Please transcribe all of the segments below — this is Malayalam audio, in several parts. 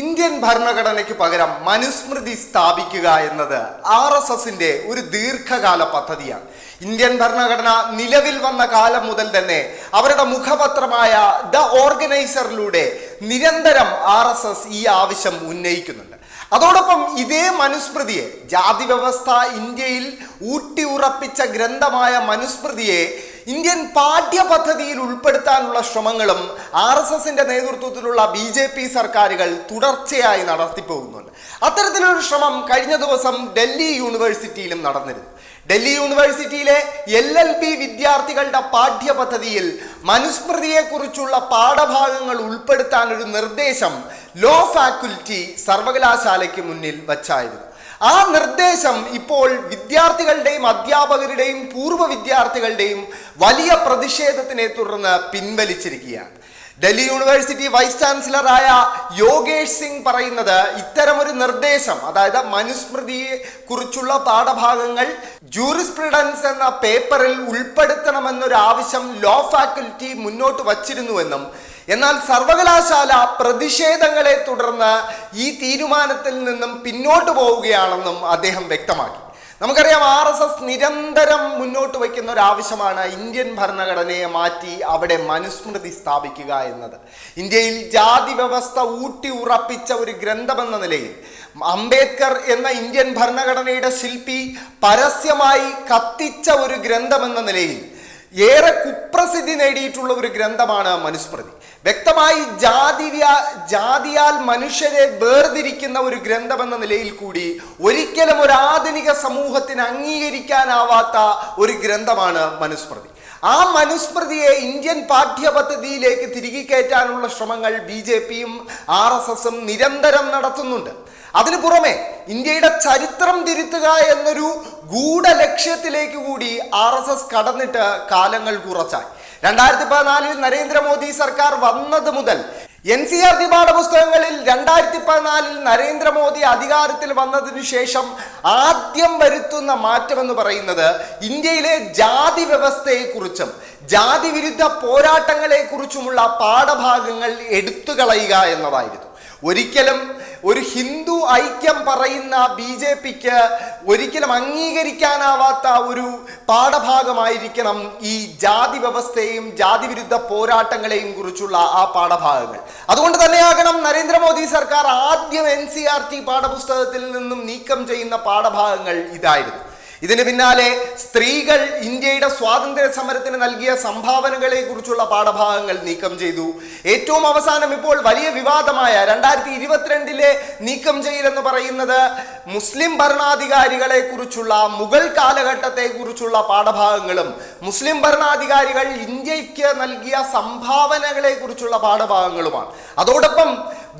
ഇന്ത്യൻ ഭരണഘടനയ്ക്ക് പകരം മനുസ്മൃതി സ്ഥാപിക്കുക എന്നത് ആർ എസ് എസിന്റെ ഒരു ദീർഘകാല പദ്ധതിയാണ്. ഇന്ത്യൻ ഭരണഘടന നിലവിൽ വന്ന കാലം മുതൽ തന്നെ അവരുടെ മുഖപത്രമായ ദ ഓർഗനൈസറിലൂടെ നിരന്തരം ആർ എസ് എസ് ഈ ആവശ്യം ഉന്നയിക്കുന്നുണ്ട്. അതോടൊപ്പം ഇതേ മനുസ്മൃതിയെ ജാതി വ്യവസ്ഥ ഇന്ത്യയിൽ ഊട്ടി ഉറപ്പിച്ച ഗ്രന്ഥമായ മനുസ്മൃതിയെ ഇന്ത്യൻ പാഠ്യപദ്ധതിയിൽ ഉൾപ്പെടുത്താനുള്ള ശ്രമങ്ങളും ആർ എസ് എസിന്റെ നേതൃത്വത്തിലുള്ള ബി ജെ പി സർക്കാരുകൾ തുടർച്ചയായി നടത്തിപ്പോകുന്നുണ്ട്. അത്തരത്തിലൊരു ശ്രമം കഴിഞ്ഞ ദിവസം ഡൽഹി യൂണിവേഴ്സിറ്റിയിലും നടന്നിരുന്നു. ഡൽഹി യൂണിവേഴ്സിറ്റിയിലെ എൽ എൽ ബി വിദ്യാർത്ഥികളുടെ പാഠ്യപദ്ധതിയിൽ മനുസ്മൃതിയെക്കുറിച്ചുള്ള പാഠഭാഗങ്ങൾ ഉൾപ്പെടുത്താനൊരു നിർദ്ദേശം ലോ ഫാക്കൽറ്റി സർവകലാശാലയ്ക്ക് മുന്നിൽ വച്ചായിരുന്നു. ആ നിർദ്ദേശം ഇപ്പോൾ വിദ്യാർത്ഥികളുടെയും അധ്യാപകരുടെയും പൂർവ വിദ്യാർത്ഥികളുടെയും വലിയ പ്രതിഷേധത്തിനെ തുടർന്ന് പിൻവലിച്ചിരിക്കുകയാണ്. ഡൽഹി യൂണിവേഴ്സിറ്റി വൈസ് ചാൻസലറായ യോഗേഷ് സിംഗ് പറയുന്നത് ഇത്തരമൊരു നിർദ്ദേശം അതായത് മനുസ്മൃതിയെ കുറിച്ചുള്ള പാഠഭാഗങ്ങൾ ജൂറിസ്പ്രുഡൻസ് എന്ന പേപ്പറിൽ ഉൾപ്പെടുത്തണമെന്നൊരു ആവശ്യം ലോ ഫാക്കൽറ്റി മുന്നോട്ട് വച്ചിരുന്നുവെന്നും എന്നാൽ സർവകലാശാല പ്രതിഷേധങ്ങളെ തുടർന്ന് ഈ തീരുമാനത്തിൽ നിന്നും പിന്നോട്ട് പോവുകയാണെന്നും അദ്ദേഹം വ്യക്തമാക്കി. നമുക്കറിയാം ആർ എസ് എസ് നിരന്തരം മുന്നോട്ട് വയ്ക്കുന്ന ഒരു ആവശ്യമാണ് ഇന്ത്യൻ ഭരണഘടനയെ മാറ്റി അവിടെ മനുസ്മൃതി സ്ഥാപിക്കുക എന്നത്. ഇന്ത്യയിൽ ജാതി വ്യവസ്ഥ ഊട്ടി ഉറപ്പിച്ച ഒരു ഗ്രന്ഥമെന്ന നിലയിൽ അംബേദ്കർ എന്ന ഇന്ത്യൻ ഭരണഘടനയുടെ ശില്പി പരസ്യമായി കത്തിച്ച ഒരു ഗ്രന്ഥമെന്ന നിലയിൽ ഏറെ കുപ്രസിദ്ധി നേടിയിട്ടുള്ള ഒരു ഗ്രന്ഥമാണ് മനുസ്മൃതി. വ്യക്തമായി ജാതി ജാതിയാൽ മനുഷ്യരെ വേർതിരിക്കുന്ന ഒരു ഗ്രന്ഥമെന്ന നിലയിൽ കൂടി ഒരിക്കലും ഒരു ആധുനിക സമൂഹത്തിന് അംഗീകരിക്കാനാവാത്ത ഒരു ഗ്രന്ഥമാണ് മനുസ്മൃതി. ആ മനുസ്മൃതിയെ ഇന്ത്യൻ പാഠ്യപദ്ധതിയിലേക്ക് തിരികെ കയറ്റാനുള്ള ശ്രമങ്ങൾ ബി ജെ പിയും ആർ എസ് എസും നിരന്തരം നടത്തുന്നുണ്ട്. അതിനു പുറമെ ഇന്ത്യയുടെ ചരിത്രം തിരുത്തുക എന്നൊരു ഗൂഢലക്ഷ്യത്തിലേക്ക് കൂടി ആർ എസ് എസ് കടന്നിട്ട് കാലങ്ങൾ കുറച്ചായി. രണ്ടായിരത്തി പതിനാലിൽ നരേന്ദ്രമോദി സർക്കാർ വന്നത് മുതൽ എൻ സി ആർ ടി പാഠപുസ്തകങ്ങളിൽ രണ്ടായിരത്തി പതിനാലിൽ നരേന്ദ്രമോദി അധികാരത്തിൽ വന്നതിനു ശേഷം ആദ്യം വരുത്തുന്ന മാറ്റമെന്ന് പറയുന്നത് ഇന്ത്യയിലെ ജാതി വ്യവസ്ഥയെക്കുറിച്ചും ജാതി വിരുദ്ധ പോരാട്ടങ്ങളെക്കുറിച്ചുമുള്ള പാഠഭാഗങ്ങൾ എടുത്തു കളയുക എന്നതായിരുന്നു. ഒരിക്കലും ഒരു ഹിന്ദു ഐക്യം പറയുന്ന ബി ജെ പിക്ക് ഒരിക്കലും അംഗീകരിക്കാനാവാത്ത ഒരു പാഠഭാഗമായിരിക്കണം ഈ ജാതി വ്യവസ്ഥയെയും ജാതി വിരുദ്ധ പോരാട്ടങ്ങളെയും കുറിച്ചുള്ള ആ പാഠഭാഗങ്ങൾ. അതുകൊണ്ട് തന്നെയാകണം നരേന്ദ്രമോദി സർക്കാർ ആദ്യം എൻ സി ആർ ടി പാഠപുസ്തകത്തിൽ നിന്നും നീക്കം ചെയ്യുന്ന പാഠഭാഗങ്ങൾ ഇതായിരുന്നു. ഇതിന് പിന്നാലെ സ്ത്രീകൾ ഇന്ത്യയുടെ സ്വാതന്ത്ര്യ സമരത്തിന് നൽകിയ സംഭാവനകളെ കുറിച്ചുള്ള പാഠഭാഗങ്ങൾ നീക്കം ചെയ്തു. ഏറ്റവും അവസാനം ഇപ്പോൾ വലിയ വിവാദമായ രണ്ടായിരത്തി ഇരുപത്തിരണ്ടിലെ നീക്കം ചെയ്യലെന്ന് പറയുന്നത് മുസ്ലിം ഭരണാധികാരികളെ കുറിച്ചുള്ള മുഗൾ കാലഘട്ടത്തെ കുറിച്ചുള്ള പാഠഭാഗങ്ങളും മുസ്ലിം ഭരണാധികാരികൾ ഇന്ത്യയ്ക്ക് നൽകിയ സംഭാവനകളെ കുറിച്ചുള്ള പാഠഭാഗങ്ങളുമാണ്. അതോടൊപ്പം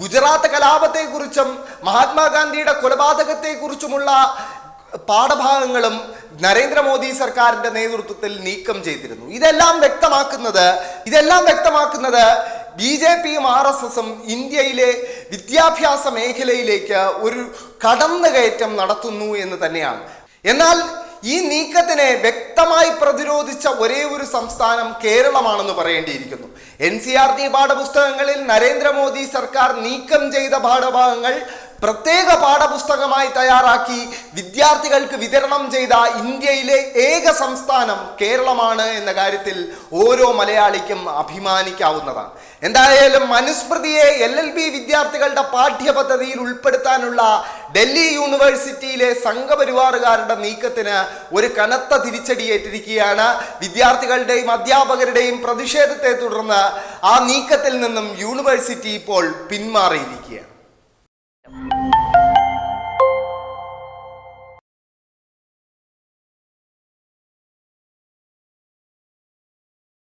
ഗുജറാത്ത് കലാപത്തെക്കുറിച്ചും മഹാത്മാഗാന്ധിയുടെ കൊലപാതകത്തെക്കുറിച്ചുമുള്ള പാഠഭാഗങ്ങളും നരേന്ദ്രമോദി സർക്കാരിന്റെ നേതൃത്വത്തിൽ നീക്കം ചെയ്തിരുന്നു. ഇതെല്ലാം വ്യക്തമാക്കുന്നത് ഇതെല്ലാം വ്യക്തമാക്കുന്നത് ബി ജെ പിയും ആർ എസ് എസും ഇന്ത്യയിലെ വിദ്യാഭ്യാസ മേഖലയിലേക്ക് ഒരു കടന്നുകയറ്റം നടത്തുന്നു എന്ന് തന്നെയാണ്. എന്നാൽ ഈ നീക്കത്തിനെ വ്യക്തമായി പ്രതിരോധിച്ച ഒരേ ഒരു സംസ്ഥാനം കേരളമാണെന്ന് പറയേണ്ടിയിരിക്കുന്നു. എൻ സി ആർ ടി പാഠപുസ്തകങ്ങളിൽ നരേന്ദ്രമോദി സർക്കാർ നീക്കം ചെയ്ത പാഠഭാഗങ്ങൾ പ്രത്യേക പാഠപുസ്തകമായി തയ്യാറാക്കി വിദ്യാർത്ഥികൾക്ക് വിതരണം ചെയ്ത ഇന്ത്യയിലെ ഏക സംസ്ഥാനം കേരളമാണ് എന്ന കാര്യത്തിൽ ഓരോ മലയാളിക്കും അഭിമാനിക്കാവുന്നതാണ്. എന്തായാലും മനുസ്മൃതിയെ എൽ എൽ ബി വിദ്യാർത്ഥികളുടെ പാഠ്യപദ്ധതിയിൽ ഉൾപ്പെടുത്താനുള്ള ഡൽഹി യൂണിവേഴ്സിറ്റിയിലെ സംഘപരിവാറുകാരുടെ നീക്കത്തിന് ഒരു കനത്ത തിരിച്ചടിയേറ്റിരിക്കുകയാണ്. വിദ്യാർത്ഥികളുടെയും അധ്യാപകരുടെയും പ്രതിഷേധത്തെ തുടർന്ന് ആ നീക്കത്തിൽ നിന്നും യൂണിവേഴ്സിറ്റി ഇപ്പോൾ പിന്മാറിയിരിക്കുകയാണ്.